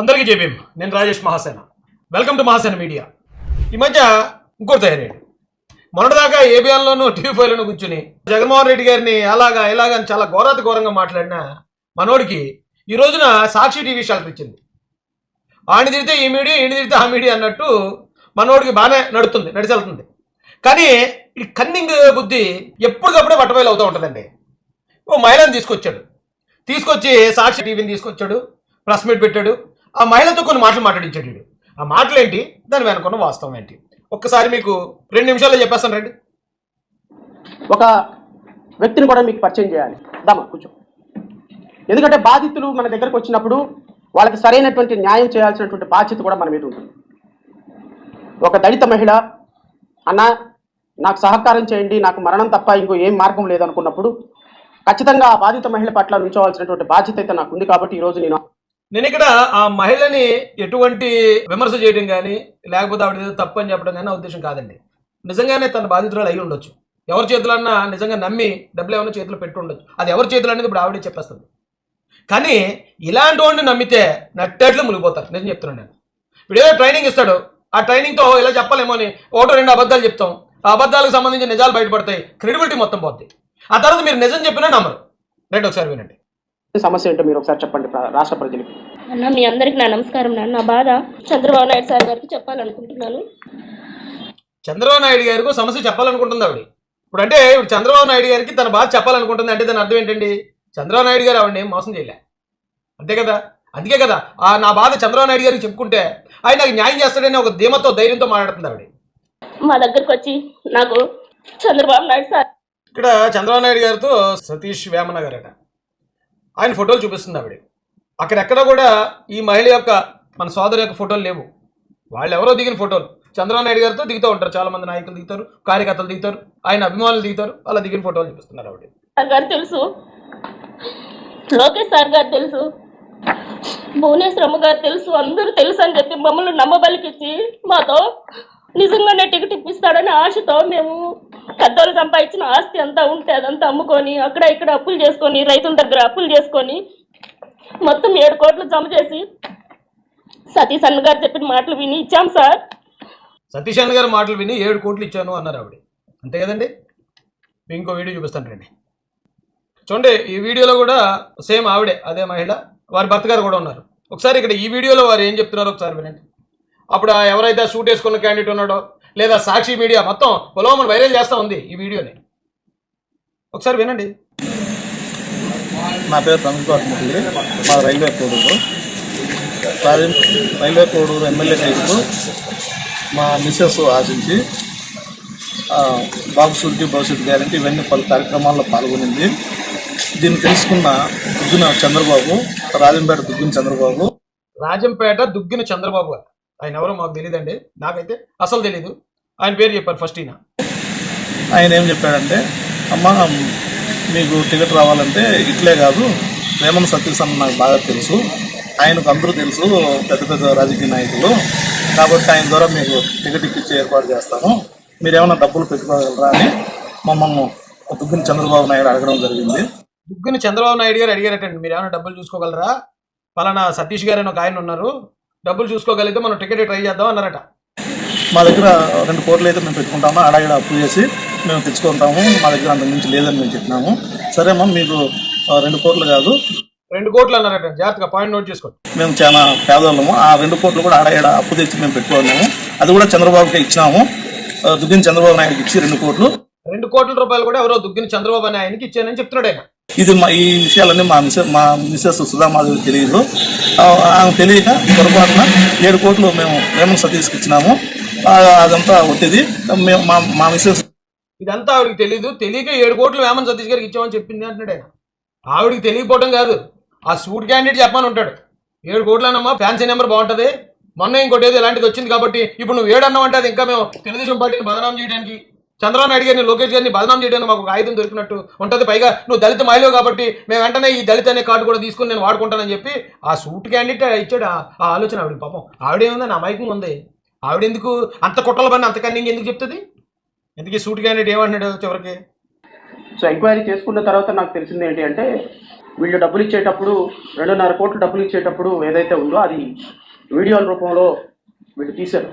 అందరికీ జేబీఎం నేను Rajesh Mahasena. Welcome to Mahasena media. ఈ మధ్య ఇంకోటి తయారయ్యాడు మొన్నటిదాకా ఏబిఎన్లోనూ టీవీ ఫైవ్లోనూ కూర్చుని జగన్మోహన్ రెడ్డి గారిని అలాగా ఇలాగా అని చాలా ఘోరాతి ఘోరంగా మాట్లాడిన మనోడికి ఈ రోజున సాక్షి టీవీ షాల్టర్ ఇచ్చింది. ఆడిని తిడితే ఈ మీడియా ఈయన తిడితే ఆ మీడియా అన్నట్టు మనోడికి బాగానే నడుస్తుంది నడిచెళ్తుంది. కానీ ఈ కన్నింగ్ బుద్ధి ఎప్పటికప్పుడే బట్టబయలు అవుతూ ఉంటుందండి. ఓ మహిళను తీసుకొచ్చాడు. తీసుకొచ్చి సాక్షి టీవీని తీసుకొచ్చాడు ప్రెస్ మీట్ పెట్టాడు. ఆ మహిళతో కొన్ని మాటలు మాట్లాడించాడు ఆ మాటలు ఏంటి దాని వెనుకున్న వాస్తవం ఏంటి? ఒక్కసారి మీకు రెండు నిమిషాల్లో చెప్పేస్తాను రండి. ఒక వ్యక్తిని కూడా మీకు పరిచయం చేయాలి. దామా కూర్చో. ఎందుకంటే బాధితులు మన దగ్గరకు వచ్చినప్పుడు వాళ్ళకి సరైనటువంటి న్యాయం చేయాల్సినటువంటి బాధ్యత కూడా మన మీద ఉంటుంది. ఒక దళిత మహిళ అన్న నాకు సహకారం చేయండి నాకు మరణం తప్ప ఇంకో ఏం మార్గం లేదనుకున్నప్పుడు ఖచ్చితంగా ఆ బాధిత మహిళ పట్ల నుంచోవాల్సినటువంటి బాధ్యత అయితే నాకు ఉంది కాబట్టి ఈరోజు నేను నేను ఇక్కడ ఆ మహిళని ఎటువంటి విమర్శ చేయడం కానీ లేకపోతే ఆవిడ ఏదో తప్పు అని చెప్పడం కానీ నా ఉద్దేశం కాదండి. నిజంగానే తన బాధితురాలు అయి ఉండొచ్చు. ఎవరి చేతులు అన్నా నిజంగా నమ్మి డబ్బులు ఏమైనా చేతిలో పెట్టి ఉండొచ్చు. అది ఎవరి చేతులు అనేది ఇప్పుడు ఆవిడే చెప్పేస్తుంది. కానీ ఇలాంటి వాడిని నమ్మితే నట్టేట్లు మునిగిపోతారు. నేను చెప్తున్నాను నేను. ఇప్పుడు ఏదో ట్రైనింగ్ ఇస్తాడు. ఆ ట్రైనింగ్తో ఇలా చెప్పలేమో అని ఒకటో రెండు అబద్ధాలు చెప్తాం. ఆ అబద్ధాలకు సంబంధించి నిజాలు బయటపడతాయి. క్రెడిబిలిటీ మొత్తం పోతాయి ఆ తర్వాత మీరు నిజం చెప్పినా నమ్మరు. రెండు ఒకసారి వినండి. సమస్య ఏంటో మీరు ఒకసారి చెప్పండి రాష్ట్ర ప్రజలకి. అన్న మీ అందరికి నా నమస్కారం నాన్న. నా బాధ చంద్రబాబు నాయుడు సార్ గారికి చెప్పాలనుకుంటున్నాను. చంద్రబాబు నాయుడు గారికి సమస్య చెప్పాలనుకుంటుంది ఆవిడ. ఇప్పుడు అంటే ఇప్పుడు చంద్రబాబు నాయుడు గారికి తన బాధ చెప్పాలనుకుంటుంది అంటే దాని అర్థం ఏంటండి? చంద్రబాబు నాయుడు గారు ఆవిడని ఏం మోసం చేయలే. అంతే కదా? అందుకే కదా. ఆ నా బాధ చంద్రబాబు నాయుడు గారికి చెప్పుకుంటే ఆయన నాకు న్యాయం చేస్తాడని ఒక ధీమతో ధైర్యంతో మాట్లాడుతుంది ఆవిడ. మా దగ్గరకు వచ్చి నాకు చంద్రబాబు నాయుడు సార్ ఇక్కడ చంద్రబాబు నాయుడు గారితో సతీష్ వేమన గారట. ఆయన ఫోటోలు చూపిస్తుంది ఆవిడ. అక్కడెక్కడ కూడా ఈ మహిళ యొక్క మన సోదరు యొక్క ఫోటోలు లేవు. వాళ్ళు ఎవరో దిగిన ఫోటోలు. చంద్రబాబు నాయుడు గారితో దిగుతూ ఉంటారు. చాలా మంది నాయకులు దిగుతారు కార్యకర్తలు దిగుతారు ఆయన అభిమానులు దిగుతారు అలా దిగిన ఫోటోలు చూపిస్తున్నారు ఆవిడ. సార్ గారు తెలుసు. లోకేష్ సార్ గారు తెలుసు. భువనేశ్వరమ్మ గారు తెలుసు. అందరూ తెలుసు అని చెప్పి మమ్మల్ని నమ్మబలికిచ్చి మాతో నిజంగానే టికెట్ ఇప్పిస్తాడని ఆశతో మేము పెద్దోళ్ళు సంపాదించిన ఆస్తి అంతా ఉంటే అదంతా అమ్ముకొని అక్కడ ఇక్కడ అప్పులు చేసుకొని రైతుల దగ్గర అప్పులు చేసుకొని మొత్తం ఏడు కోట్లు జమ చేసి సతీష్ అన్న గారు చెప్పిన మాటలు విని ఇచ్చాం సార్. సతీష్ అన్న గారు మాటలు విని ఏడు కోట్లు ఇచ్చాను అన్నారు ఆవిడ. అంతే కదండి? ఇంకో వీడియో చూపిస్తాను రండి. చూడండి ఈ వీడియోలో కూడా సేమ్ ఆవిడే అదే మహిళ వారి భర్త గారు కూడా ఉన్నారు. ఒకసారి ఇక్కడ ఈ వీడియోలో వారు ఏం చెప్తున్నారో ఒకసారి వినండి. అప్పుడు ఎవరైతే షూట్ వేసుకున్న క్యాండిడేట్ ఉన్నాడో లేదా సాక్షి మీడియా మొత్తం పొలవమని వైరల్ చేస్తూ ఉంది ఈ వీడియోని. ఒకసారి వినండి. నా పేరు కుమార్ మురళి మా railway Koduru. Railway Koduru MLA రైతు మా మిస్సెస్ ఆశించి బాబు సూర్జీ భవిష్యత్ గ్యారంటీ ఇవన్నీ పలు కార్యక్రమాల్లో పాల్గొనింది. దీన్ని తెలుసుకున్న దుగ్గిన చంద్రబాబు రాజంపేట దుగ్గిన చంద్రబాబు. రాజంపేట దుగ్గిన చంద్రబాబు గారు. ఆయన ఎవరో మాకు తెలియదండి నాకైతే అసలు తెలీదు. ఆయన పేరు చెప్పారు ఫస్ట్ ఈయన. ఆయన ఏం చెప్పాడంటే అమ్మ మీకు టికెట్ రావాలంటే ఇట్లే కాదు సతీష్ అన్న నాకు బాగా తెలుసు. ఆయనకు అందరూ తెలుసు పెద్ద పెద్ద రాజకీయ నాయకులు. కాబట్టి ఆయన ద్వారా మీకు టికెట్ ఇప్పించే ఏర్పాటు చేస్తాను. మీరు ఏమైనా డబ్బులు పెట్టుకోగలరా అని మమ్మల్ని దుగ్గిన చంద్రబాబు నాయుడు అడగడం జరిగింది. దుగ్గిన చంద్రబాబు నాయుడు గారు అడిగారటండి మీరు ఏమైనా డబ్బులు చూసుకోగలరా? పలానా సతీష్ గారు అని ఒక ఆయన ఉన్నారు. డబ్బులు చూసుకోగలిగితే మనం టికెట్ ట్రై చేద్దాం అన్నారట. మా దగ్గర రెండు కోట్లు అయితే మేము పెట్టుకుంటాము అడగడ అప్పు చేసి మేము తెచ్చుకుంటాము. మా దగ్గర అంత మించి లేదని మేము చెప్పినాము. సరేమ్మా మీకు రెండు కోట్లు కాదు. రెండు కోట్లు అన్నారట. జాగ్రత్తగా పాయింట్ నోట్ చేసుకోండి మేము చాలా పేదవాళ్ళము ఆ రెండు కోట్లు కూడా ఆడ అప్పు తెచ్చి మేము పెట్టుకున్నాము. అది కూడా చంద్రబాబుకి ఇచ్చినాము. దుగ్గిన చంద్రబాబు నాయుడుకి ఇచ్చి రెండు కోట్లు. రెండు కోట్ల రూపాయలు కూడా ఎవరో దుగ్గిన చంద్రబాబు అనే ఆయనకి ఇచ్చానని చెప్తున్నాడు ఆయన ఇది మా ఈ విషయాలన్నీ మా మిసెస్ మా మిసెస్ సుధామాధవి తెలియదు. ఆమె తెలియక పొరపాటున ఏడు కోట్లు మేము రేమన్ సతీష్కి ఇచ్చినాము. అదంతా ఒత్తిది మేము మా మా మిసెస్ ఇదంతా ఆవిడకి తెలియదు తెలియక ఏడు కోట్లు వేమన్ సతీష్ గారికి ఇచ్చామని చెప్పింది అంటున్నాడు. ఆయన ఆవిడకి తెలియకపోవడం కాదు. ఆ సూట్ క్యాండిడేట్ చెప్పమని ఉంటాడు. ఏడు కోట్లనమ్మా ఫ్యాన్సీ నెంబర్ బాగుంటది. మొన్న ఇంకోటి ఏదో ఇలాంటిది వచ్చింది కాబట్టి ఇప్పుడు నువ్వు ఏడు అన్నావు అంటే అది ఇంకా మేము తెలుగుదేశం పార్టీని బదనాం చేయడానికి చంద్రబాబు నాయుడు గారిని లోకేష్ గారిని బదనాం చేయడానికి మాకు ఒక ఆయుధం దొరికినట్టు ఉంటుంది. పైగా నువ్వు దళిత మహిళ కాబట్టి మేము వెంటనే ఈ దళిత అనే కార్డు కూడా తీసుకుని నేను వాడుకుంటానని చెప్పి ఆ సూట్ క్యాండిడేట్ ఇచ్చాడు. ఆ- ఆలోచన ఆవిడ పాపం. ఆవిడేముందని అమాయకం ఉంది ఆవిడెందుకు? అంత కుట్రల పని అంత కన్నింగ్ ఎందుకు చెప్తుంది? ఎందుకు ఈ సూట్ క్యాండిడేట్ ఏమంటున్నాడు చివరికి? సో ఎంక్వైరీ చేసుకున్న తర్వాత నాకు తెలిసింది ఏంటి అంటే వీళ్ళు డబ్బులు ఇచ్చేటప్పుడు రెండున్నర కోట్లు డబ్బులు ఇచ్చేటప్పుడు ఏదైతే ఉందో అది వీడియోల రూపంలో వీళ్ళు తీశారు.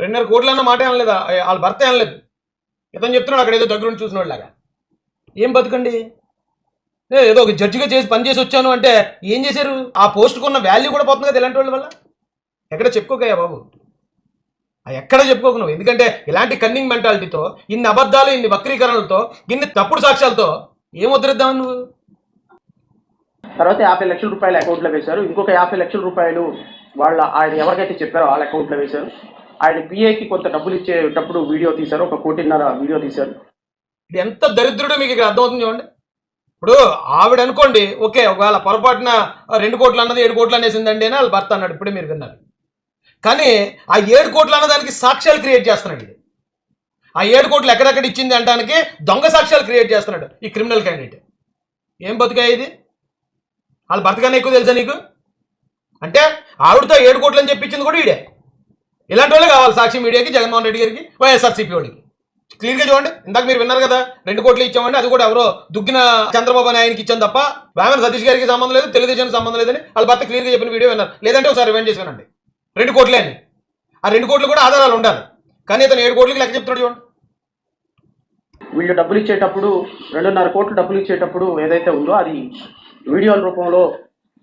రెండున్నర కోట్లు అన్న మాట అనలేదా వాళ్ళ భర్త అనలేదు ఇతను చెప్తున్నాడు అక్కడ ఏదో దగ్గర చూసిన వాళ్ళలాగా ఏం బతకండి? ఏదో ఒక జడ్జిగా చేసి పని చేసి వచ్చాను అంటే ఏం చేశారు? ఆ పోస్ట్కు ఉన్న వాల్యూ కూడా పోతుంది కదా ఇలాంటి వాళ్ళ వల్ల? ఎక్కడ చెప్పుకోకయ్యా బాబు? ఎక్కడ చెప్పుకోకు నువ్వు? ఎందుకంటే ఇలాంటి కన్నింగ్ మెంటాలిటీతో ఇన్ని అబద్ధాలు ఇన్ని వక్రీకరణలతో ఇన్ని తప్పుడు సాక్ష్యాలతో ఏం వదిలేద్దాం నువ్వు? తర్వాత యాభై లక్షల రూపాయలు అకౌంట్లో వేశారు. ఇంకొక యాభై లక్షల రూపాయలు వాళ్ళ ఆయన ఎవరికైతే చెప్పారో వాళ్ళ అకౌంట్లో వేశారు. ఆయన పిఏకి కొంత డబ్బులు ఇచ్చేటప్పుడు వీడియో తీశారు. ఒక కోటిన్నర వీడియో తీశారు. ఇది ఎంత దరిద్రుడో మీకు ఇక్కడ అర్థమవుతుంది చూడండి. ఇప్పుడు ఆవిడ అనుకోండి ఓకే ఒకవేళ పొరపాటున రెండు కోట్లు అన్నది ఏడు కోట్లు అనేసిందండి అని వాళ్ళ భర్త అన్నాడు ఇప్పుడే మీరు విన్నారు. కానీ ఆ ఏడు కోట్లు అన్నదానికి సాక్ష్యాలు క్రియేట్ చేస్తున్నాడు ఇది ఆ ఏడు కోట్లు ఎక్కడెక్కడ ఇచ్చింది అంటానికి దొంగ సాక్ష్యాలు క్రియేట్ చేస్తున్నాడు ఈ క్రిమినల్ క్యాండిడేట్. ఏం బతుకా ఇది? వాళ్ళ భర్త కన్నా ఎక్కువ తెలుసా నీకు? అంటే ఆవిడతో ఏడు కోట్లు అని చెప్పించింది కూడా ఈడే. ఇలాంటి వాళ్ళే కావాలి సాక్షి మీడియాకి జగన్మోహన్ రెడ్డి గారికి వైఎస్ఆర్సీపీ వాళ్ళకి. క్లియర్గా చూడండి. ఇందాక మీరు విన్నారు కదా రెండు కోట్లు ఇచ్చామండి అది కూడా ఎవరో దుగ్గిన చంద్రబాబు నాయుడికి ఇచ్చాం తప్ప వేమన సతీష్ గారికి సంబంధం లేదు తెలుగుదేశానికి సంబంధం లేదని వాళ్ళ భర్త క్లియర్గా చెప్పిన వీడియో విన్నారు. లేదంటే ఒకసారి రివైండ్ చేసి వినండి రెండు కోట్లే అని ఆ రెండు కోట్లు కూడా ఆధారాలు ఉండాలి. కానీ ఇతను ఏడు కోట్లకి లెక్క చెప్తున్నాడు చూడండి. వీళ్ళు డబ్బులు ఇచ్చేటప్పుడు రెండున్నర కోట్లు డబ్బులు ఇచ్చేటప్పుడు ఏదైతే ఉందో అది వీడియోల రూపంలో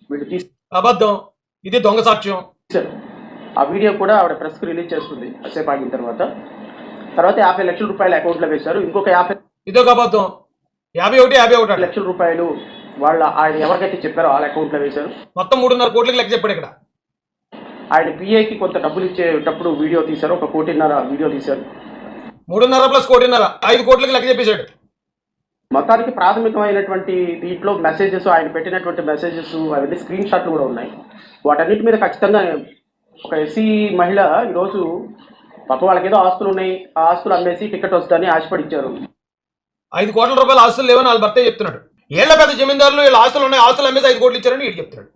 వీళ్ళు అబద్ధం. ఇది దొంగ సాక్ష్యం. ఆ వీడియో కూడా ఆవిడ ప్రెస్కి రిలీజ్ చేస్తుంది కాసేపు ఆగిన తర్వాత. తర్వాత యాభై లక్షల రూపాయలు అకౌంట్లో వేశారు. ఇంకొక యాభై ఇదొక అబద్ధం. యాభై ఒకటి యాభై ఒకటి. లక్షల రూపాయలు వాళ్ళ ఆయన ఎవరికైతే చెప్పారో వాళ్ళ అకౌంట్లో వేశారు. మొత్తం మూడున్నర కోట్లకి లెక్క చెప్పాడు ఇక్కడ. ఆయన పిఏకి కొంత డబ్బులు ఇచ్చేటప్పుడు వీడియో తీశారు. ఒక కోటిన్నర వీడియో తీశారు. మూడున్నర ప్లస్ కోటిన్నర. ఐదు కోట్లకి లెక్క చెప్పేశాడు. మొత్తానికి ప్రాథమికమైనటువంటి దీంట్లో మెసేజెస్ ఆయన పెట్టినటువంటి మెసేజెస్ అవన్నీ స్క్రీన్ షాట్లు కూడా ఉన్నాయి. వాటన్నిటి మీద ఖచ్చితంగా ఒక ఎస్సీ మహిళ ఈరోజు పాప వాళ్ళకి ఏదో ఆస్తులు ఉన్నాయి. ఆ ఆస్తులు అమ్మేసి టికెట్ వస్తుందని ఆశపడి ఇచ్చారు ఐదు కోట్ల రూపాయల ఆస్తులు లేవని వాళ్ళ భర్తే చెప్తున్నాడు. ఏళ్ళ పెద్ద జమీందారులు వీళ్ళ ఆస్తులు ఉన్నాయి ఆస్తులు అమ్మేసి ఐదు కోట్లు ఇచ్చారని వీడు చెప్తున్నాడు.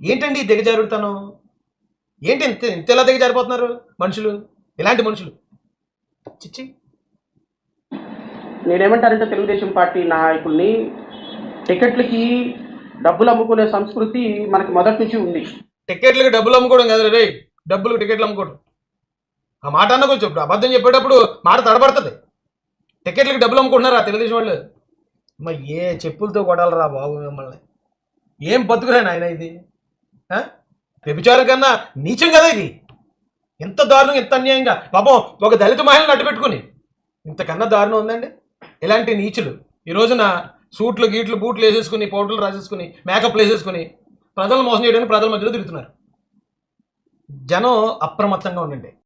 ఏంటండి దిగజారుడుతాను? ఏంటి ఇంత ఇంత ఎలా దిగజారిపోతున్నారు మనుషులు? ఇలాంటి మనుషులు. చిచ్చి. నేనేమంటానంటే తెలుగుదేశం పార్టీ నాయకుల్ని టికెట్లకి డబ్బులు అమ్ముకునే సంస్కృతి మనకి మొదటి నుంచి ఉంది. టికెట్లకి డబ్బులు అమ్ముకోవడం కదా రే. డబ్బులు టికెట్లు అమ్ముకోవడం. ఆ మాట అన్న కొంచెం ఇప్పుడు అబద్ధం చెప్పేటప్పుడు మాట తడబడుతుంది. టికెట్లకి డబ్బులు అమ్ముకుంటున్నారా తెలుగుదేశం వాళ్ళు? మా ఏ చెప్పులతో కొడాలరా బాబు మిమ్మల్ని? ఏం బతుకురా నాయన ఇది? వ్యభిచారం కన్నా నీచం కదా ఇది? ఎంత దారుణం ఎంత అన్యాయంగా. పాపం ఒక దళిత మహిళను అడ్డుపెట్టుకుని ఇంతకన్నా దారుణం ఉందండి. ఇలాంటి నీచులు. ఈ రోజున సూట్లు గీట్లు బూట్లు వేసేసుకుని పౌడర్లు రాసేసుకుని మేకప్లు వేసేసుకుని ప్రజలను మోసం చేయడానికి ప్రజల మధ్యలో తిరుగుతున్నారు. జనం అప్రమత్తంగా ఉండండి.